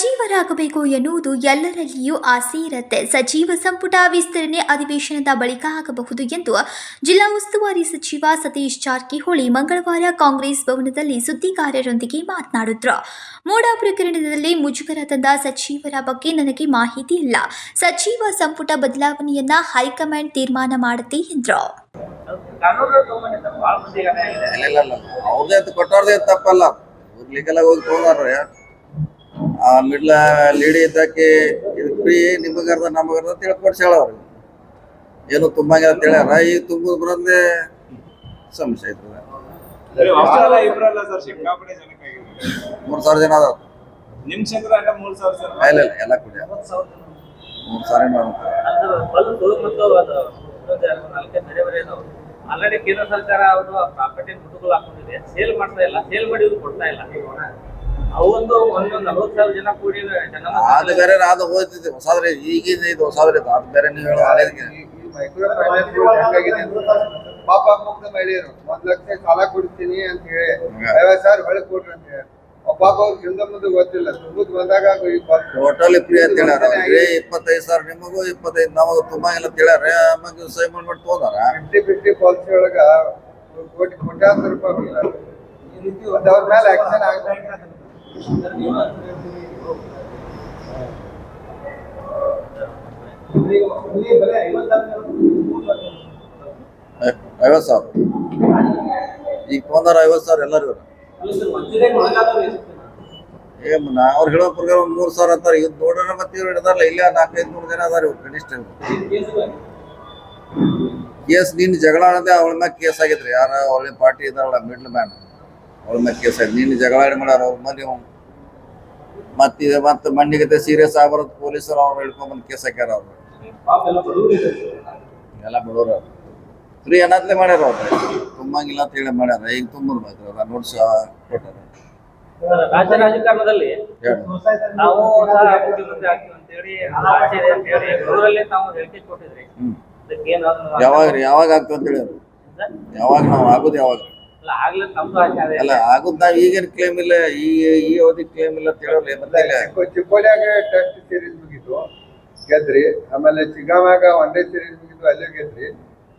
ಸಚಿವರಾಗಬೇಕು ಎನ್ನುವುದು ಎಲ್ಲರಲ್ಲಿಯೂ ಆಸೆ ಇರುತ್ತೆ. ಸಚಿವ ಸಂಪುಟ ವಿಸ್ತರಣೆ ಅಧಿವೇಶನದ ಬಳಿಕ ಆಗಬಹುದು ಎಂದು ಜಿಲ್ಲಾ ಉಸ್ತುವಾರಿ ಸಚಿವ ಸತೀಶ್ ಜಾರಕಿಹೊಳಿ ಮಂಗಳವಾರ ಕಾಂಗ್ರೆಸ್ ಭವನದಲ್ಲಿ ಸುದ್ದಿಗಾರರೊಂದಿಗೆ ಮಾತನಾಡಿದ್ರು. ಮೋಡ ಪ್ರಕರಣದಲ್ಲಿ ಮುಜುಗರ ತಂದ ಸಚಿವರ ಬಗ್ಗೆ ನನಗೆ ಮಾಹಿತಿ ಇಲ್ಲ. ಸಚಿವ ಸಂಪುಟ ಬದಲಾವಣೆಯನ್ನ ಹೈಕಮಾಂಡ್ ತೀರ್ಮಾನ ಮಾಡುತ್ತೆ ಎಂದರು. ತಪ್ಪಲ್ಲ ಇವ್ರು ಲೀಗಲ್ ಆಗಿ ಹೋಗಿ ತಗೊಂಡಾರ ಆ ಮಿಡ್ಲ ಲೀಡಿ ಇದ್ದಾಕಿ ಇದು ಫ್ರೀ ನಿಮಗರ್ದ ನಮಗರ್ದ ಅಂತ ಹೇಳ್ಕೊಡ್ಸಿ ಹೇಳವ್ರಿ ಏನು ತುಂಬಂಗಿಲ್ಲ ಅಂತ ಹೇಳ್ಯಾರ. ಈ ತುಂಬುದು ಬರೋದೇ ಸಮಸ್ಯೆ ಐತದ ಮೂರ್ ಸಾವಿರ ಜನ ಅದಾವ ನಿಮ್ ಕ್ಷೇತ್ರ ಮೂರ್ ಸಾವಿರ ಸರ್ ಇಲ್ಲ ಇಲ್ಲ ಎಲ್ಲ ಕುಡಿಯ ಮೂರು ಸಾವಿರ ಆಲ್ರೆಡಿ ಕೇಂದ್ರ ಸರ್ಕಾರ ಅವರು ಪ್ರಾಪರ್ಟಿ ಮುಟುಕಲು ಹಾಕೊಂಡಿದೆ. ಸೇಲ್ ಮಾಡ್ತಾ ಇಲ್ಲ. ಸೇಲ್ ಮಾಡಿ ಕೊಡ್ತಾ ಇಲ್ಲ. ಅವೊಂದು ಒಂದು ನಲವತ್ತು ಸಾವಿರ ಜನ ಕೂಡಿ ಜನ ಅದು ಬೇರೆ ಅದು ಹೋಗ್ತಿದ್ದೆ ಹೊಸಾದ್ರೆ ಈಗಿನ ಇದು ಹೊಸಾದ್ರೆ ಇದು ಅದು ಬೇರೆ ನೀವು ಹೇಳೋ ಆಗಿದೆ ಈ ಮೈಕ್ರೋ ಫೈನಾನ್ಸ್ ಹೆಂಗಾಗಿದೆ ಅಂದ್ರೆ ಪಾಪ ಮುಗ್ಧ ಮಹಿಳೆಯರು ಒಂದ್ ಲಕ್ಷ ಸಾಲ ಕೊಡ್ತೀನಿ ಅಂತ ಹೇಳಿ. ಐವತ್ತು ಸಾವಿರ ಹೊಳೆ ಕೊಟ್ರಿ ಅಂತ ಹೇಳಿ. ಆ ಪಾಪ ಅವ್ರಿಗೆ ಹಿಂದೆ ಮುಂದೆ ಗೊತ್ತಿಲ್ಲ. ತುಂಬದ್ ಬಂದಾಗ. ಟೋಟಲಿ ಫ್ರೀ ಅಂತ ಹೇಳ್ಯಾರ ಏ ಇಪ್ಪತ್ತೈದು ಸಾವಿರ ನಿಮಗೂ ಇಪ್ಪತ್ತೈದು ನಮಗೂ ತುಂಬಾ ಅಂತ ಹೇಳ್ಯಾರ. ಆಮೇಲೆ ಸೈ ಮಾಡ್ಬಿಟ್ಟು ಹೋದಾರ. ಫಿಫ್ಟಿ ಫಿಫ್ಟಿ ಪಾಲಿಸಿ ಒಳಗ ಕೋಟಿ ಕೋಟ್ಯಾಂತರ ರೂಪಾಯಿ ಈ ರೀತಿ ಅವ್ರ ಮೇಲೆ ಆಕ್ಷನ್ ಆಗ್ಬೇಕು. ಐವತ್ತು ಸಾವಿರ. ಈಗ ತೊಗೊಂಡಾರ ಐವತ್ತು ಸಾವಿರ ಎಲ್ಲರೂ ಏ ಅವ್ರು ಹೇಳೋ ಪ್ರಕಾರ ಒಂದು ಮೂರು ಸಾವಿರ ಅಂತಾರೆ. ಇದು ನೋಡ್ರ ಮತ್ತೆ ಇವ್ರು ಹಿಡಿದಾರಲ್ಲ, ಇಲ್ಲ ನಾಲ್ಕೈದು ಮೂರು ಜನ ಅದಾರ ಇವ್ರು, ಕನಿಷ್ಠ ಕೇಸ್ ನಿನ್ನ ಜಗಳ ಅನ್ನದೇ ಅವಳ ಮ್ಯಾಗ ಕೇಸ್ ಆಗಿದ್ರಿ ಯಾರ ಒಳ್ಳೆ ಪಾರ್ಟಿ ಇದಾರಲ್ಲ ಮಿಡ್ಲ್ ಮ್ಯಾನ್ ಅವಳ ಮತ್ತೆ ಕೇಸ್ ನೀನು ನಿನ್ನ ಜಗಳ ಮಾಡ್ಯಾರ ಅವ್ರ? ಮನೆ ಮತ್ತೆ ಇದು ಮತ್ತೆ ಮಣ್ಣಿಗತೆ ಸೀರಿಯಸ್ ಆಗ್ಬಾರದು. ಪೊಲೀಸರು ಅವ್ರು ಹಿಡ್ಕೊಂಡ್ಬಂದು ಕೇಸ್ ಹಾಕ್ಯಾರ ಅವ್ರು. ಎಲ್ಲ ಬಡವರು ಅವ್ರು. ಫ್ರೀ ಅನ್ನತ್ಲೆ ಮಾಡ್ಯಾರ ಅವ್ರು. ತುಂಬಂಗಿಲ್ಲ ಅಂತ ಹೇಳಿ ಮಾಡ್ಯಾರ. ಈಗ ತುಂಬದ್ ಮಾತ್ರ ನೋಡ್ಸ ಕೊಟ್ಟಾರ. ರಾಜ್ಯ ರಾಜಕಾರಣದಲ್ಲಿ ನಾವು ಸಹ ಮುಖ್ಯಮಂತ್ರಿ ಆಗ್ತೀವಿ ಅಂತೇಳಿ ಆಸೆ ಇದೆ ಅಂತೇಳಿ ಬೆಂಗಳೂರಲ್ಲಿ ತಾವು ಹೇಳಿಕೆ ಕೊಟ್ಟಿದ್ರಿ. ಅದಕ್ಕೆ ಏನಾದ್ರು ಯಾವಾಗ ರೀ? ಯಾವಾಗ ಆಗ್ತದೆ ಅಂತ ಹೇಳಿ ಯಾವಾಗ ನಾವು ಆಗೋದು ಯಾವಾಗ? ಅಲ್ಲ ಆಗುದ್ ನಾವ್ ಈಗೇನ್ ಕ್ಲೇಮ್ ಇಲ್ಲ ಈ ಈ ಅವಧಿ ಕ್ಲೇಮ್ ಇಲ್ಲ ಅಂತ ಹೇಳೋಲ್ಲ ಮತ್ತೆ ಇಲ್ಲ ಚಿಕ್ಕೋ- ಚಿಕ್ಕೋಡಿಯಾಗ ಟೆಸ್ಟ್ ಸೀರೀಸ್ ಮುಗಿತು ಗೆದ್ರಿ. ಆಮೇಲೆ ಚಿಗಾಮ್ಯಾಗ ಒನ್ ಡೇ ಸೀರೀಸ್ ಮುಗಿತು ಅಲ್ಲೇ ಗೆದ್ರಿ.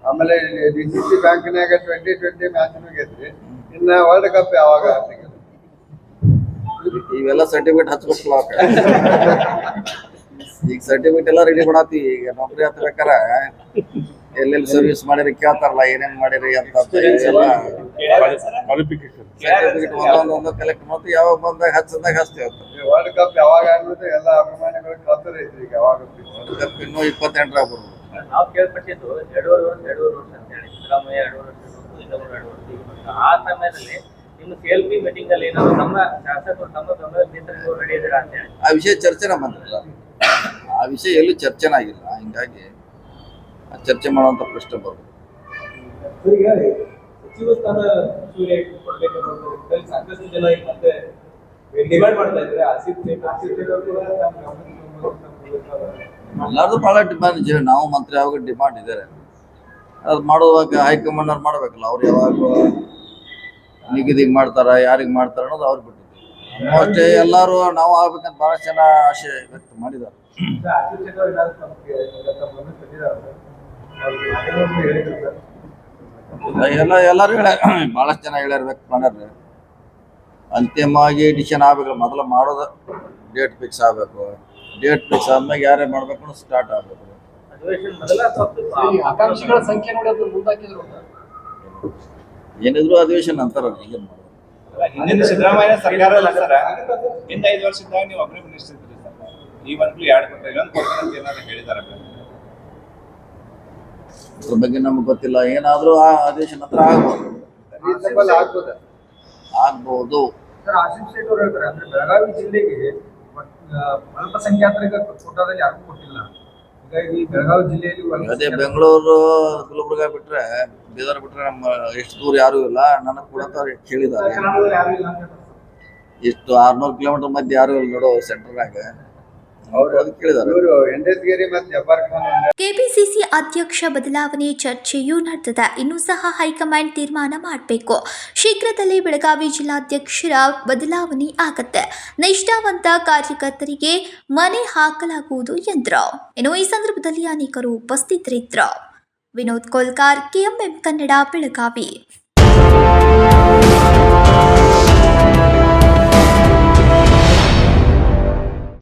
ಆಮೇಲೆ ಡಿ ಸಿ ಸಿ ಬ್ಯಾಂಕ್ನಾಗ ಟ್ವೆಂಟಿ ಟ್ವೆಂಟಿ ಮ್ಯಾಚ್ನು ಗೆದ್ರಿ. ಇನ್ನ ವರ್ಲ್ಡ್ ಕಪ್ ಯಾವಾಗ. ಇವೆಲ್ಲ ಸರ್ಟಿಫಿಕೇಟ್ ಹಚ್ಬೇಕು. ಈಗ ಸರ್ಟಿಫಿಕೇಟ್ ಎಲ್ಲ ರೆಡಿ ಮಾಡತ್ತಿ ಈಗ ನೌಕರಿ ಹತ್ಬೇಕಾರ. ಎಲ್ಲೆಲ್ಲಿ ಸರ್ವಿಸ್ ಮಾಡಿರಿ ಕೇಳ್ತಾರಲ್ಲ ಏನೇನ್ ಮಾಡಿರಿ ಅಂತ ಒಂದೊಂದು ಒಂದು ಕಲೆಕ್ಟ್ ಮಾಡ್ತೀವಿ ಯಾವಾಗ ಬಂದಾಗ ಹಚ್ಚದಾಗ ಹಚ್ತೇವೆ ವರ್ಲ್ಡ್ ಕಪ್ ಯಾವಾಗ ಆಗ್ಬಿಟ್ಟು ಎಲ್ಲ ಅಭಿಮಾನಿಗಳು ಐತ್ರಿ ಈಗ ಯಾವಾಗ ಅಂತ. ವರ್ಲ್ಡ್ ಕಪ್ ಇನ್ನೂ ಇಪ್ಪತ್ತೆಂಟರಾಗ ಬರ್ಬೋದು ನಾವು ಕೇಳ್ಪಟ್ಟಿದ್ದು ಎರಡೂವರೆ ವರ್ಷ ಎರಡೂವರೆ ವರ್ಷ ಅಂತ ಹೇಳಿ ಸಿದ್ದರಾಮಯ್ಯ ಎರಡೂವರೆ ವರ್ಷ ಇರ್ಬೇಕು, ಎರಡು ಎರಡೂವರೆ ವರ್ಷ. ಆ ಸಮಯದಲ್ಲಿ ನಿಮ್ಮ ಸಿ ಎಲ್ ಪಿ ಮೀಟಿಂಗ್ ಅಲ್ಲಿ ಏನಾದ್ರು ನಮ್ಮ ಶಾಸಕರು ತಮ್ಮ ಬೆಂಬಲ ನೇತೃತ್ವ ರೆಡಿ ಇದ್ದೀರಾ ಅಂತ ಹೇಳಿ? ಆ ವಿಷಯ ಚರ್ಚೆನ ಬಂದಿಲ್ಲ. ಆ ವಿಷಯ ಎಲ್ಲೂ ಚರ್ಚೆನಾಗಿಲ್ಲ ಹಿಂಗಾಗಿ ಚರ್ಚೆ ಮಾಡುವಂತ ಪ್ರಶ್ನೆ ಬರ್ಬೋದು ಸಚಿವ ಸ್ಥಾನ ಸೂರ್ಯ ಕೊಡ್ಬೇಕು ಅನ್ನೋ ನಿಟ್ಟಿನಲ್ಲಿ ಸಾಕಷ್ಟು ಜನ ಈಗ ಮತ್ತೆ ಡಿಮ್ಯಾಂಡ್ ಮಾಡ್ತಾ ಇದ್ದಾರೆ ಆಸಿಫ್ ಆಸಿಫ್ ಕೂಡ ಎಲ್ಲಾರ್ದು ಬಹಳ ಡಿಮಾಂಡ್ ಇದೆ. ನಾವು ಮಂತ್ರಿ ಯಾವಾಗ ಡಿಮಾಂಡ್ ಇದ್ದಾರೆ? ಅದು ಮಾಡುವಾಗ ಹೈಕಮಾಂಡ್ ಅವ್ರು ಮಾಡ್ಬೇಕಲ್ಲ ಅವ್ರು ಯಾವಾಗ ನಿಗದಿಗ್ ಮಾಡ್ತಾರ ಯಾರಿಗೆ ಮಾಡ್ತಾರ ಅನ್ನೋದು ಅವ್ರಿಗೆ ಬಿಟ್ಟಿದ್ದು ಅಷ್ಟೇ ಎಲ್ಲರೂ ನಾವು ಆಗ್ಬೇಕಂತ ಬಹಳಷ್ಟು ಜನ ಆಶೆ ವ್ಯಕ್ತ ಮಾಡಿದ್ದಾರೆ. ಎಲ್ಲ ಎಲ್ಲರೂ ಹೇಳ ಬಹಳಷ್ಟು ಜನ ಹೇಳಿರ್ಬೇಕು ವ್ಯಕ್ತ ಮಾಡ್ಯಾರ ಅಂತಿಮವಾಗಿ ಎಡಿಷನ್ ಆಗ್ಬೇಕು ಮೊದಲು ಮಾಡೋದು ಡೇಟ್ ಫಿಕ್ಸ್ ಆಗಬೇಕು. ಡೇಟ್ ಫಿಕ್ಸ್ ಆದ್ಮೇಲೆ ಯಾರೇ ಮಾಡ್ಬೇಕು ಸ್ಟಾರ್ಟ್ ಆಗಬೇಕು. ಆಕಾಂಕ್ಷಿಗಳ ಸಂಖ್ಯೆ ನೋಡಿ ಅದನ್ನ ಮುಂದಾಕಿದ್ರು. ಏನಿದ್ರು ಅಧಿವೇಶನ ಅಂತಾರ ಈಗ ಹಿಂದಿನ ಸಿದ್ದರಾಮಯ್ಯ ಸರ್ಕಾರ ಅಲ್ಲ ಸರ್. ಹಿಂದ ಐದು ವರ್ಷದಾಗ ನೀವು ಒಬ್ಬರೇ ಮಿನಿಸ್ಟರ್ ಇದ್ರಿ ಸರ್. ಈ ಒಂದು ಎರಡು ಕೊಟ್ಟರೆ ಇನ್ನೊಂದು ಕೊಡ್ತಾರೆ ಅಂತ ಏನಾದ್ರು ಹೇಳಿದಾರೆ ಅದ್ರ ಬಗ್ಗೆ ನಮ್ಗೆ ಗೊತ್ತಿಲ್ಲ. ಏನಾದ್ರೂ ಆ ಆದೇಶ ಹತ್ರ ಆಗ್ಬೋದು. ಆಗ್ಬೋದ? ಬೆಳಗಾವಿ ಜಿಲ್ಲೆಗೆ ಅಲ್ಪಸಂಖ್ಯಾತರಿಗೆ ಕೋಟಾದಲ್ಲಿ ಯಾರಿಗೂ ಕೊಟ್ಟಿಲ್ಲ. ಹೀಗಾಗಿ ಬೆಳಗಾವಿ ಜಿಲ್ಲೆಯಲ್ಲಿ ಅದೇ ಬೆಂಗಳೂರು ಗುಲ್ಬರ್ಗ ಬಿಟ್ರೆ ಬೀದರ್ ಬಿಟ್ರೆ ನಮ್ಮ ಎಷ್ಟು ದೂರ ಯಾರು ಇಲ್ಲ. ನನಗೆ ಕೂಡ ಅವ್ರು ಕೇಳಿದ್ದಾರೆ. ಇಷ್ಟು ಆರ್ನೂರು ಕಿಲೋಮೀಟರ್ ಮಧ್ಯೆ ಯಾರು ಇಲ್ಲ ನೋಡೋ ಸೆಂಟ್ರ್ನಾಗ ಕೆಪಿಸಿಸಿ ಅಧ್ಯಕ್ಷ ಬದಲಾವಣೆ ಚರ್ಚೆಯೂ ನಡೆದಿದೆ. ಇನ್ನೂ ಸಹ ಹೈಕಮಾಂಡ್ ತೀರ್ಮಾನ ಮಾಡಬೇಕು. ಶೀಘ್ರದಲ್ಲೇ ಬೆಳಗಾವಿ ಜಿಲ್ಲಾಧ್ಯಕ್ಷರ ಬದಲಾವಣೆ ಆಗತ್ತೆ. ನಿಷ್ಠಾವಂತ ಕಾರ್ಯಕರ್ತರಿಗೆ ಮನೆ ಹಾಕಲಾಗುವುದು ಎಂದರು. ಇನ್ನು ಈ ಸಂದರ್ಭದಲ್ಲಿ ಅನೇಕರು ಉಪಸ್ಥಿತರಿದ್ದರು. ವಿನೋದ್ ಕೋಲ್ಕಾರ್ ಕೆಎಂಎಂ ಕನ್ನಡ ಬೆಳಗಾವಿ.